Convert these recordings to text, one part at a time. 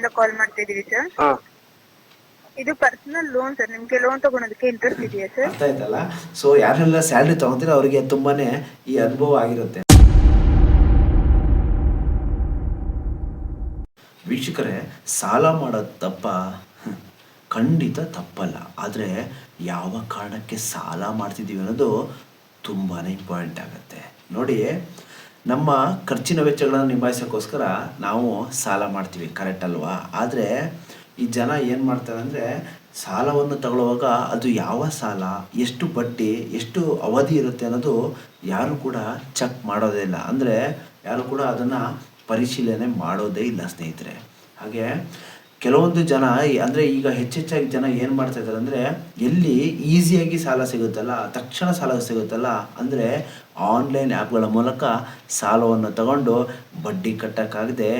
ಕಡೆಯಿಂದ ಕಾಲ್ ಮಾಡ್ತಾ ಇದೀವಿ ಸರ್ ಹಾ. ಇದು ಪರ್ಸನಲ್ ಲೋನ್ ಸರ್ ನಿಮ್ಗೆ ಲೋನ್ ತಗೊಳೋದಕ್ಕೆ ಇಂಟ್ರೆಸ್ಟ್ ಇದೆಯಾ ಸರ್ ಅರ್ಥ ಆಯ್ತಲ್ಲ? ಸೊ ಯಾರೆಲ್ಲ ಸ್ಯಾಲ್ರಿ ತಗೊಂತೀರ ಅವರಿಗೆ ತುಂಬಾನೇ ಈ ಅನುಭವ ಆಗಿರುತ್ತೆ. ವೀಕ್ಷಕರೇ ಸಾಲ ಮಾಡೋದು ತಪ್ಪ ಖಂಡಿತ ತಪ್ಪಲ್ಲ. ಆದರೆ ಯಾವ ಕಾರಣಕ್ಕೆ ಸಾಲ ಮಾಡ್ತಿದ್ದೀವಿ ಅನ್ನೋದು ತುಂಬಾ ಇಂಪಾರ್ಟೆಂಟ್ ಆಗುತ್ತೆ. ನೋಡಿ ನಮ್ಮ ಖರ್ಚಿನ ವೆಚ್ಚಗಳನ್ನು ನಿಭಾಯಿಸೋಕ್ಕೋಸ್ಕರ ನಾವು ಸಾಲ ಮಾಡ್ತೀವಿ ಕರೆಕ್ಟ್ ಅಲ್ವಾ? ಆದರೆ ಈ ಜನ ಏನು ಮಾಡ್ತಾರೆ ಅಂದರೆ ಸಾಲವನ್ನು ತಗೊಳ್ಳುವಾಗ ಅದು ಯಾವ ಸಾಲ, ಎಷ್ಟು ಬಡ್ಡಿ, ಎಷ್ಟು ಅವಧಿ ಇರುತ್ತೆ ಅನ್ನೋದು ಯಾರು ಕೂಡ ಚೆಕ್ ಮಾಡೋದೇ ಇಲ್ಲ. ಅಂದರೆ ಯಾರು ಕೂಡ ಅದನ್ನು ಪರಿಶೀಲನೆ ಮಾಡೋದೇ ಇಲ್ಲ ಸ್ನೇಹಿತರೆ. ಹಾಗೆ ಕೆಲವೊಂದು ಜನ ಅಂದರೆ ಈಗ ಹೆಚ್ಚೆಚ್ಚಾಗಿ ಜನ ಏನು ಮಾಡ್ತಾ ಇದ್ದಾರೆ ಅಂದರೆ ಎಲ್ಲಿ ಈಸಿಯಾಗಿ ಸಾಲ ಸಿಗುತ್ತಲ್ಲ, ತಕ್ಷಣ ಸಾಲ ಸಿಗುತ್ತಲ್ಲ ಅಂದರೆ ಆನ್ಲೈನ್ ಆ್ಯಪ್ಗಳ ಮೂಲಕ ಸಾಲವನ್ನು ತಗೊಂಡು ಬಡ್ಡಿ ಕಟ್ಟೋಕ್ಕಾಗದೆ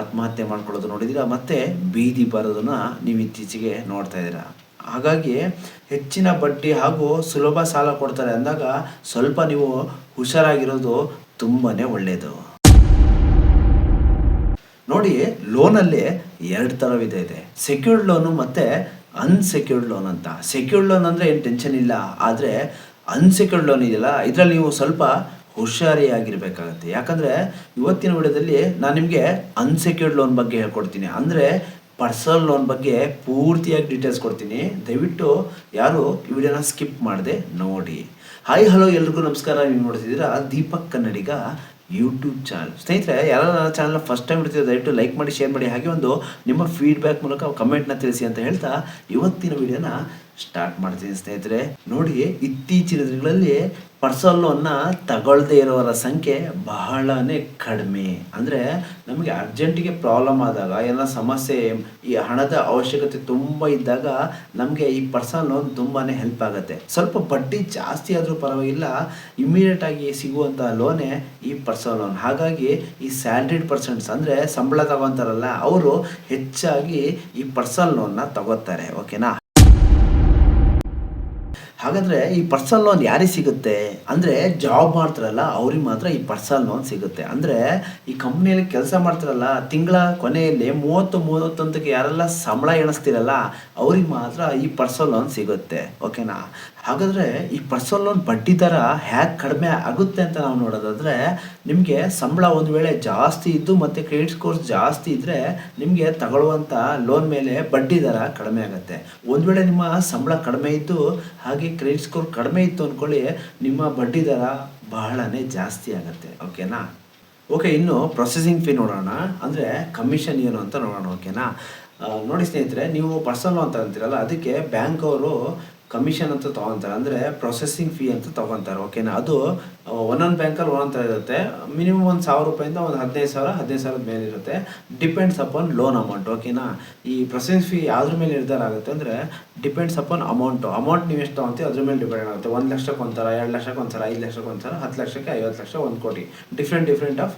ಆತ್ಮಹತ್ಯೆ ಮಾಡ್ಕೊಳ್ಳೋದು ನೋಡಿದ್ದೀರಾ ಮತ್ತೆ ಬೀದಿ ಬರೋದನ್ನ ನೀವು ಇತ್ತೀಚೆಗೆ ನೋಡ್ತಾ ಇದ್ದೀರಾ? ಹಾಗಾಗಿ ಹೆಚ್ಚಿನ ಬಡ್ಡಿ ಹಾಗೂ ಸುಲಭ ಸಾಲ ಕೊಡ್ತಾರೆ ಅಂದಾಗ ಸ್ವಲ್ಪ ನೀವು ಹುಷಾರಾಗಿರೋದು ತುಂಬಾನೇ ಒಳ್ಳೆಯದು ನೋಡಿ, ಲೋನಲ್ಲಿ ಎರಡು ಥರವಿದೆ ಇದೆ. ಸೆಕ್ಯೂರ್ಡ್ ಲೋನು ಮತ್ತು ಅನ್ಸೆಕ್ಯೂರ್ಡ್ ಲೋನ್ ಅಂತ. ಸೆಕ್ಯೂರ್ಡ್ ಲೋನ್ ಅಂದರೆ ಏನು ಟೆನ್ಷನ್ ಇಲ್ಲ, ಆದರೆ ಅನ್ಸೆಕ್ಯೂರ್ಡ್ ಲೋನ್ ಇದೆಯಲ್ಲ, ಇದರಲ್ಲಿ ನೀವು ಸ್ವಲ್ಪ ಹುಷಾರಿಯಾಗಿರ್ಬೇಕಾಗತ್ತೆ. ಯಾಕಂದರೆ ಇವತ್ತಿನ ವಿಡಿಯೋದಲ್ಲಿ ನಾನು ನಿಮಗೆ ಅನ್ಸೆಕ್ಯೂರ್ಡ್ ಲೋನ್ ಬಗ್ಗೆ ಹೇಳ್ಕೊಡ್ತೀನಿ. ಅಂದರೆ ಪರ್ಸನಲ್ ಲೋನ್ ಬಗ್ಗೆ ಪೂರ್ತಿಯಾಗಿ ಡೀಟೇಲ್ಸ್ ಕೊಡ್ತೀನಿ. ದಯವಿಟ್ಟು ಯಾರು ಈ ವಿಡಿಯೋನ ಸ್ಕಿಪ್ ಮಾಡದೆ ನೋಡಿ. ಹಾಯ್ ಹಲೋ ಎಲ್ರಿಗೂ ನಮಸ್ಕಾರ. ನೀವು ನೋಡ್ತಿದ್ದೀರಾ ದೀಪಕ್ ಕನ್ನಡಿಗ. ಯೂಟ್ಯೂಬ್ ಚಾನಲ್ ಸ್ನೇಹಿತರೆ ಯಾರು ನನ್ನ ಚಾನಲ್ ಫಸ್ಟ್ ಟೈಮ್ ಇರ್ತೀವಿ ದಯವಿಟ್ಟು ಲೈಕ್ ಮಾಡಿ ಶೇರ್ ಮಾಡಿ, ಹಾಗೆ ಒಂದು ನಿಮ್ಮ ಫೀಡ್ಬ್ಯಾಕ್ ಮೂಲಕ ಕಮೆಂಟ್ನ ತಿಳಿಸಿ ಅಂತ ಹೇಳ್ತಾ ಇವತ್ತಿನ ವಿಡಿಯೋನ ಸ್ಟಾರ್ಟ್ ಮಾಡ್ತೀನಿ ಸ್ನೇಹಿತರೆ. ನೋಡಿ, ಇತ್ತೀಚಿನ ದಿನಗಳಲ್ಲಿ ಪರ್ಸನಲ್ ಲೋನ್ನ ತಗೊಳ್ಳದೆ ಇರೋರ ಸಂಖ್ಯೆ ಬಹಳನೇ ಕಡಿಮೆ. ಅಂದರೆ ನಮಗೆ ಅರ್ಜೆಂಟಿಗೆ ಪ್ರಾಬ್ಲಮ್ ಆದಾಗ ಏನೋ ಸಮಸ್ಯೆ, ಈ ಹಣದ ಅವಶ್ಯಕತೆ ತುಂಬ ಇದ್ದಾಗ ನಮಗೆ ಈ ಪರ್ಸನಲ್ ಲೋನ್ ತುಂಬಾ ಹೆಲ್ಪ್ ಆಗುತ್ತೆ. ಸ್ವಲ್ಪ ಬಡ್ಡಿ ಜಾಸ್ತಿ ಆದರೂ ಪರವಾಗಿಲ್ಲ ಇಮಿಡಿಯೇಟ್ ಆಗಿ ಸಿಗುವಂಥ ಲೋನೇ ಈ ಪರ್ಸನಲ್ ಲೋನ್ ಹಾಗಾಗಿ ಈ ಸ್ಯಾಲ್ರಿಡ್ ಪರ್ಸನ್ಸ್ ಅಂದರೆ ಸಂಬಳ ತಗೊತಾರಲ್ಲ ಅವರು ಹೆಚ್ಚಾಗಿ ಈ ಪರ್ಸನಲ್ ಲೋನ್ನ ತಗೋತಾರೆ ಓಕೆನಾ ಹಾಗಾದ್ರೆ ಈ ಪರ್ಸನಲ್ ಲೋನ್ ಯಾರಿಗೆ ಸಿಗುತ್ತೆ? ಅಂದರೆ ಜಾಬ್ ಮಾಡ್ತಾರಲ್ಲ, ಅವ್ರಿಗೆ ಮಾತ್ರ ಈ ಪರ್ಸನಲ್ ಲೋನ್ ಸಿಗುತ್ತೆ. ಅಂದರೆ ಈ ಕಂಪ್ನಿಯಲ್ಲಿ ಕೆಲಸ ಮಾಡ್ತಾರಲ್ಲ, ತಿಂಗಳ ಕೊನೆಯಲ್ಲಿ ಮೂವತ್ತು ಮೂವತ್ತೊಂದಕ್ಕೆ ಯಾರೆಲ್ಲ ಸಂಬಳ ಎಣಿಸ್ತಿರಲ್ಲ, ಅವ್ರಿಗೆ ಮಾತ್ರ ಈ ಪರ್ಸನಲ್ ಲೋನ್ ಸಿಗುತ್ತೆ. ಓಕೆನಾ ಹಾಗಾದರೆ ಈ ಪರ್ಸನಲ್ ಲೋನ್ ಬಡ್ಡಿ ದರ ಹ್ಯಾಕ್ ಕಡಿಮೆ ಆಗುತ್ತೆ ಅಂತ ನಾವು ನೋಡೋದಾದರೆ, ನಿಮಗೆ ಸಂಬಳ ಒಂದು ವೇಳೆ ಜಾಸ್ತಿ ಇದ್ದು ಮತ್ತು ಕ್ರೆಡಿಟ್ ಸ್ಕೋರ್ಸ್ ಜಾಸ್ತಿ ಇದ್ದರೆ ನಿಮಗೆ ತಗೊಳ್ಳುವಂಥ ಲೋನ್ ಮೇಲೆ ಬಡ್ಡಿ ದರ ಕಡಿಮೆ ಆಗುತ್ತೆ. ಒಂದು ವೇಳೆ ನಿಮ್ಮ ಸಂಬಳ ಕಡಿಮೆ ಇದ್ದು, ಹಾಗೆ ಕ್ರೆಡಿಟ್ ಸ್ಕೋರ್ ಕಡಿಮೆ ಇತ್ತು ಅಂದ್ಕೊಳ್ಳಿ ನಿಮ್ಮ ಬಡ್ಡಿ ದರ ಬಹಳನೇ ಜಾಸ್ತಿ ಆಗುತ್ತೆ. ಓಕೆನಾ ಓಕೆ ಇನ್ನು ಪ್ರೊಸೆಸಿಂಗ್ ಫೀ ನೋಡೋಣ. ಅಂದರೆ ಕಮಿಷನ್ ಏನು ಅಂತ ನೋಡೋಣ ಓಕೆನಾ ನೋಡಿ ಸ್ನೇಹಿತರೆ, ನೀವು ಪರ್ಸನಲ್ ಲೋನ್ ತಗೊಂತೀರಲ್ಲ, ಅದಕ್ಕೆ ಬ್ಯಾಂಕ್ ಅವರು ಕಮಿಷನ್ ಅಂತ ತೊಗೊತಾರೆ. ಅಂದರೆ ಪ್ರೊಸೆಸಿಂಗ್ ಫೀ ಅಂತ ತೊಗೊತಾರೆ. ಓಕೆನಾ ಅದು ಒಂದೊಂದು ಬ್ಯಾಂಕಲ್ಲಿ ಒಂದೊಂದು ಥರ ಇರುತ್ತೆ. ಮಿನಿಮಮ್ ಒಂದು ಸಾವಿರ ರೂಪಾಯಿಂದ ಒಂದು ಹದಿನೈದು ಸಾವಿರ, ಹದಿನೈದು ಸಾವಿರದ ಮೇಲೆ ಇರುತ್ತೆ. ಡಿಪೆಂಡ್ಸ್ ಅಪಾನ್ ಲೋನ್ ಅಮೌಂಟ್ ಓಕೆನಾ ಈ ಪ್ರೊಸೆಸಿಂಗ್ ಫೀ ಯಾವ್ದ್ರ ಮೇಲೆ ನಿರ್ಧಾರ ಆಗುತ್ತೆ ಅಂದರೆ ಡಿಪೆಂಡ್ಸ್ ಅಪಾನ್ ಅಮೌಂಟು ಅಮೌಂಟ್ ನೀವು ಎಷ್ಟು ತೊಗೊಂತೀವಿ ಅದ್ರ ಮೇಲೆ ಡಿಪೆಂಡ್ ಆಗುತ್ತೆ. ಒಂದು ಲಕ್ಷಕ್ಕೆ ಒಂಥರ ಎರಡು ಲಕ್ಷಕ್ಕೆ ಒಂಥರ ಐದು ಲಕ್ಷಕ್ಕೆ ಒಂಥರ ಹತ್ತು ಲಕ್ಷಕ್ಕೆ ಐವತ್ತು ಲಕ್ಷ, ಒಂದು crore. Different different of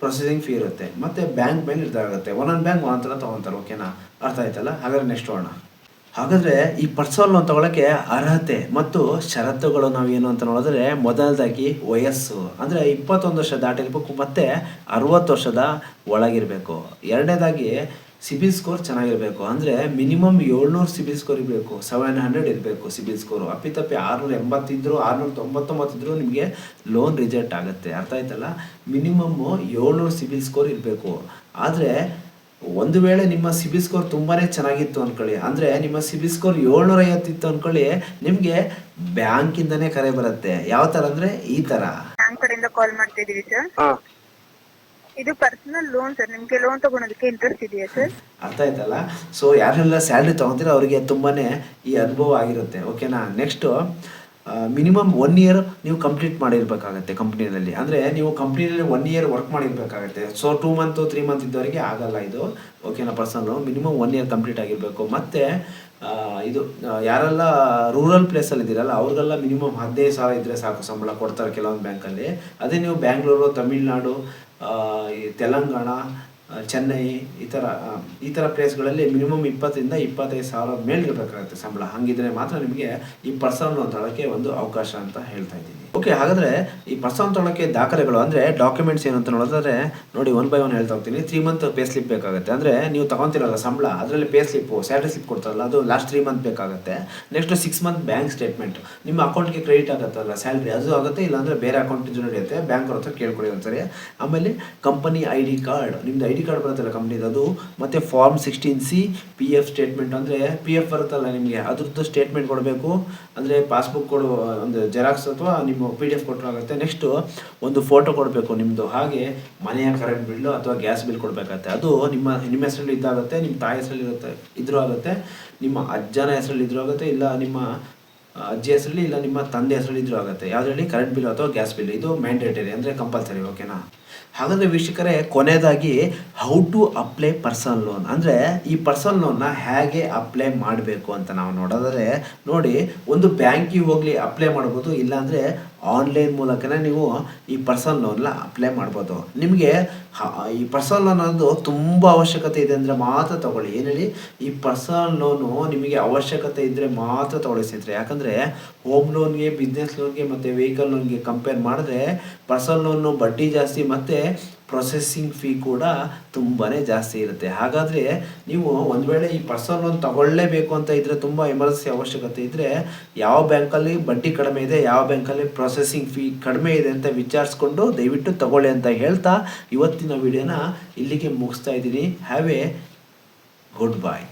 processing fee ಇರುತ್ತೆ. ಮತ್ತು ಬ್ಯಾಂಕ್ ಮೇಲೆ ನಿರ್ಧಾರ ಆಗುತ್ತೆ. ಒಂದೊಂದು ಬ್ಯಾಂಕ್ ಒಂದೊಂದು ಥರ ತೊಗೊತಾರೆ. ಓಕೆನಾ ಅರ್ಥ ಆಯ್ತಲ್ಲ? ಹಾಗಾದ್ರೆ ನೆಕ್ಸ್ಟ್ ಹೋಗೋಣ ಹಾಗಾದರೆ ಈ ಪರ್ಸನಲ್ ಲೋನ್ ತಗೊಳ್ಳೋಕ್ಕೆ ಅರ್ಹತೆ ಮತ್ತು ಷರತ್ತುಗಳು ನಾವು ಏನು ಅಂತ ನೋಡಿದ್ರೆ ಮೊದಲದಾಗಿ ವಯಸ್ಸು. ಅಂದರೆ ಇಪ್ಪತ್ತೊಂದು ವರ್ಷ ದಾಟಿರ್ಬೇಕು ಮತ್ತು ಅರುವತ್ತು ವರ್ಷದ ಒಳಗಿರಬೇಕು. ಎರಡನೇದಾಗಿ ಸಿಬಿಲ್ ಸ್ಕೋರ್ ಚೆನ್ನಾಗಿರಬೇಕು. ಅಂದರೆ ಮಿನಿಮಮ್ ಏಳ್ನೂರು ಸಿಬಿಲ್ ಸ್ಕೋರ್ ಇರಬೇಕು. ಸೆವೆನ್ ಹಂಡ್ರೆಡ್ ಇರಬೇಕು ಸಿಬಿಲ್ ಸ್ಕೋರು. ಅಪ್ಪಿತಪ್ಪಿ ಆರುನೂರ ಎಂಬತ್ತಿದ್ರು, ಆರುನೂರ ತೊಂಬತ್ತೊಂಬತ್ತಿದ್ರು ನಿಮಗೆ ಲೋನ್ ರಿಜೆಕ್ಟ್ ಆಗುತ್ತೆ. ಅರ್ಥ ಆಯ್ತಲ್ಲ? ಮಿನಿಮಮ್ಮು ಏಳ್ನೂರು ಸಿಬಿಲ್ ಸ್ಕೋರ್ ಇರಬೇಕು. ಆದರೆ ಒಂದು ವೇಳೆ ನಿಮ್ಮ ಸಿಬಿಲ್ ಸ್ಕೋರ್ ತುಂಬಾನೇ ಚೆನ್ನಾಗಿತ್ತು ಅನ್ಕೊಳ್ಳಿ. ಅಂದ್ರೆ ನಿಮ್ಮ ಸಿಬಿಲ್ ಸ್ಕೋರ್ ಏಳ್ನೂರ ಐವತ್ತಿತ್ತು ಅನ್ಕೊಳ್ಳಿ ನಿಮ್ಗೆ ಬ್ಯಾಂಕಿಂದನೇ ಕರೆ ಬರುತ್ತೆ. ಯಾವ ತರ ಅಂದ್ರೆ ಈ ತರ. ಬ್ಯಾಂಕ್ ಕಡೆಯಿಂದ ಕಾಲ್ ಮಾಡ್ತಿದೀವಿ ಸರ್ ಇದು ಪರ್ಸನಲ್ ಲೋನ್ ಸರ್ ನಿಮ್ಗೆ ಲೋನ್ ತಗೊಳೋದಕ್ಕೆ ಇಂಟ್ರೆಸ್ಟ್ ಇದೆಯಾ ಸರ್ ಅರ್ಥ ಆಯ್ತಲ್ಲ? ಸೊ ಯಾರೆಲ್ಲ ಸ್ಯಾಲ್ರಿ ತಗೊಂತೀರ ಅವರಿಗೆ ತುಂಬಾನೇ ಈ ಅನುಭವ ಆಗಿರುತ್ತೆ. ಓಕೆನಾ ನೆಕ್ಸ್ಟ್ ಮಿನಿಮಮ್ ಒನ್ ಇಯರ್ ನೀವು ಕಂಪ್ಲೀಟ್ ಮಾಡಿರಬೇಕಾಗತ್ತೆ ಕಂಪ್ನಿನಲ್ಲಿ ಅಂದರೆ ನೀವು ಕಂಪ್ನಿನಲ್ಲಿ one year work ಮಾಡಿರಬೇಕಾಗತ್ತೆ. So two month three month ಇದ್ದವರಿಗೆ ಆಗಲ್ಲ ಇದು. ಓಕೆನಾ person minimum one year complete ಆಗಿರಬೇಕು. ಮತ್ತು ಇದು ಯಾರೆಲ್ಲ ರೂರಲ್ ಪ್ಲೇಸಲ್ಲಿ ಇದ್ದೀರಲ್ಲ, ಅವ್ರಿಗೆಲ್ಲ ಮಿನಿಮಮ್ ಹದಿನೈದು ಸಾವಿರ ಇದ್ದರೆ ಸಾಕು ಸಂಬಳ ಕೊಡ್ತಾರೆ ಕೆಲವೊಂದು ಬ್ಯಾಂಕಲ್ಲಿ ಅದೇ ನೀವು ಬ್ಯಾಂಗ್ಳೂರು ತಮಿಳ್ನಾಡು ತೆಲಂಗಾಣ ಚೆನ್ನೈ ಈ ಥರ ಈ ಥರ ಪ್ಲೇಸ್ಗಳಲ್ಲಿ ಮಿನಿಮಮ್ ಇಪ್ಪತ್ತರಿಂದ ಇಪ್ಪತ್ತೈದು ಸಾವಿರ ಮೇಲೆ ಇರಬೇಕಾಗುತ್ತೆ ಸಂಬಳ. ಹಾಗಿದ್ರೆ ಮಾತ್ರ ನಿಮಗೆ ಈ ಪರ್ಸನ್ ತಗೊಳ್ಳೋಕ್ಕೆ ಒಂದು ಅವಕಾಶ ಅಂತ ಹೇಳ್ತಾ ಇದ್ದೀನಿ. ಓಕೆ ಹಾಗಾದರೆ ಈ ಪರ್ಸನ್ ತೊಗೊಳಕ್ಕೆ ದಾಖಲೆಗಳು ಅಂದರೆ ಡಾಕ್ಯುಮೆಂಟ್ಸ್ ಏನಂತ ನೋಡೋದಾದ್ರೆ ನೋಡಿ ಒನ್ ಬೈ ಒನ್ ಹೇಳ್ತಾ ಹೋಗ್ತೀನಿ. ತ್ರೀ ಮಂತ್ ಪೇ ಸ್ಲಿಪ್ ಬೇಕಾಗುತ್ತೆ. ಅಂದರೆ ನೀವು ತಗೊಂತಿರಲ್ಲ ಸಂಬಳ, ಅದರಲ್ಲಿ ಪೇ ಸ್ಲಿಪ್ಪು ಸ್ಯಾಲ್ರಿ ಸ್ಲಿಪ್ ಕೊಡ್ತಾರಲ್ಲ, ಅದು ಲಾಸ್ಟ್ ತ್ರೀ ಮಂತ್ ಬೇಕಾಗುತ್ತೆ. Next six month bank statement ನಿಮ್ಮ ಅಕೌಂಟ್ಗೆ ಕ್ರೆಡಿಟ್ ಆಗುತ್ತಲ್ಲ ಸ್ಯಾಲ್ರಿ ಅದು ಆಗುತ್ತೆ, ಇಲ್ಲಾಂದರೆ ಬೇರೆ ಅಕೌಂಟ್ ನಡೆಯುತ್ತೆ ಬ್ಯಾಂಕ್ ಅವ್ರ ಹತ್ರ ಕೇಳ್ಕೊಳ್ಳಿ ಒಂದ್ಸರಿ. ಆಮೇಲೆ ಕಂಪನಿ ಐ ಡಿ ಕಾರ್ಡ್ ನಿಮ್ದು ಐ ಡಿ ಕಾರ್ಡ್ ಬರುತ್ತಲ್ಲ ಕಂಪ್ನಿದು ಅದು. ಮತ್ತು form sixteen C P F statement ಅಂದರೆ ಪಿ ಎಫ್ ಬರುತ್ತಲ್ಲ ನಿಮಗೆ, ಅದ್ರದ್ದು ಸ್ಟೇಟ್ಮೆಂಟ್ ಕೊಡಬೇಕು. ಅಂದರೆ ಪಾಸ್ಬುಕ್ ಕೊಡು ಒಂದು ಜೆರಾಕ್ಸ್ ಅಥವಾ ನಿಮ್ಮ ಪಿ ಡಿ ಎಫ್ ಕೊಟ್ಟರಾಗುತ್ತೆ ನೆಕ್ಸ್ಟು ಒಂದು ಫೋಟೋ ಕೊಡಬೇಕು ನಿಮ್ಮದು ಹಾಗೆ ಮನೆಯ ಕರೆಂಟ್ ಬಿಲ್ಲು ಅಥವಾ ಗ್ಯಾಸ್ ಬಿಲ್ ಕೊಡಬೇಕಾಗತ್ತೆ. ಅದು ನಿಮ್ಮ ನಿಮ್ಮ ಹೆಸರಲ್ಲಿ ಇದ್ದಾಗುತ್ತೆ ನಿಮ್ಮ ತಾಯಿ ಹೆಸರಲ್ಲಿ ಇರುತ್ತೆ, ಇದ್ರೂ ಆಗುತ್ತೆ. ನಿಮ್ಮ ಅಜ್ಜನ ಹೆಸರಲ್ಲಿ ಇದ್ರೂ ಆಗುತ್ತೆ, ಇಲ್ಲ ನಿಮ್ಮ ಅಜ್ಜಿ ಹೆಸರಲ್ಲಿ, ಇಲ್ಲ ನಿಮ್ಮ ತಂದೆ ಹೆಸರಲ್ಲಿ ಇದ್ರೂ ಆಗುತ್ತೆ. ಯಾವುದರಲ್ಲಿ? ಕರೆಂಟ್ ಬಿಲ್ ಅಥವಾ ಗ್ಯಾಸ್ ಬಿಲ್ ಇದು ಮ್ಯಾಂಡೇಟರಿ ಅಂದರೆ ಕಂಪಲ್ಸರಿ ಓಕೆನಾ ಹಾಗಾದರೆ ವೀಕ್ಷಕರೇ, ಕೊನೆಯದಾಗಿ how to apply personal loan ಅಂದರೆ ಈ ಪರ್ಸನಲ್ ಲೋನ್ನ ಹೇಗೆ ಅಪ್ಲೈ ಮಾಡಬೇಕು ಅಂತ ನಾವು ನೋಡೋದಾದರೆ, ನೋಡಿ, ಒಂದು ಬ್ಯಾಂಕಿಗೆ ಹೋಗಲಿ ಅಪ್ಲೈ ಮಾಡ್ಬೋದು, ಇಲ್ಲಾಂದರೆ ಆನ್ಲೈನ್ ಮೂಲಕನೇ ನೀವು ಈ ಪರ್ಸನಲ್ ಲೋನ್ನ ಅಪ್ಲೈ ಮಾಡ್ಬೋದು. ನಿಮಗೆ ಈ ಪರ್ಸನಲ್ ಲೋನ್ ಅನ್ನೋದು ತುಂಬ ಅವಶ್ಯಕತೆ ಇದೆ ಅಂದರೆ ಮಾತ್ರ ತಗೊಳ್ಳಿ. ಏನು ಹೇಳಿ? ಈ ಪರ್ಸನಲ್ ಲೋನು ನಿಮಗೆ ಅವಶ್ಯಕತೆ ಇದ್ದರೆ ಮಾತ್ರ ತೊಗೊಳ್ಳಿ ಸ್ನೇಹಿತರೆ ಯಾಕಂದರೆ ಹೋಮ್ ಲೋನ್ಗೆ ಬಿಸ್ನೆಸ್ ಲೋನ್ಗೆ ಮತ್ತು ವೆಹಿಕಲ್ ಲೋನ್ಗೆ ಕಂಪೇರ್ ಮಾಡಿದ್ರೆ ಪರ್ಸನಲ್ ಲೋನು ಬಡ್ಡಿ ಜಾಸ್ತಿ ಮತ್ತು ಪ್ರೊಸೆಸಿಂಗ್ ಫೀ ಕೂಡ ತುಂಬಾ ಜಾಸ್ತಿ ಇರುತ್ತೆ. ಹಾಗಾದರೆ ನೀವು ಒಂದು ವೇಳೆ ಈ ಪರ್ಸನಲ್ ಲೋನ್ ತಗೊಳ್ಳೇಬೇಕು ಅಂತ ಇದ್ದರೆ ತುಂಬ ಎಮರ್ಜೆನ್ಸಿ ಅವಶ್ಯಕತೆ ಇದ್ದರೆ ಯಾವ ಬ್ಯಾಂಕಲ್ಲಿ ಬಡ್ಡಿ ಕಡಿಮೆ ಇದೆ, ಯಾವ ಬ್ಯಾಂಕಲ್ಲಿ ಪ್ರೊಸೆಸಿಂಗ್ ಫೀ ಕಡಿಮೆ ಇದೆ ಅಂತ ವಿಚಾರಿಸ್ಕೊಂಡು ದಯವಿಟ್ಟು ತಗೊಳ್ಳಿ ಅಂತ ಹೇಳ್ತಾ ಇವತ್ತಿನ ವಿಡಿಯೋನ ಇಲ್ಲಿಗೆ ಮುಗಿಸ್ತಾ ಇದ್ದೀನಿ. Have A good bye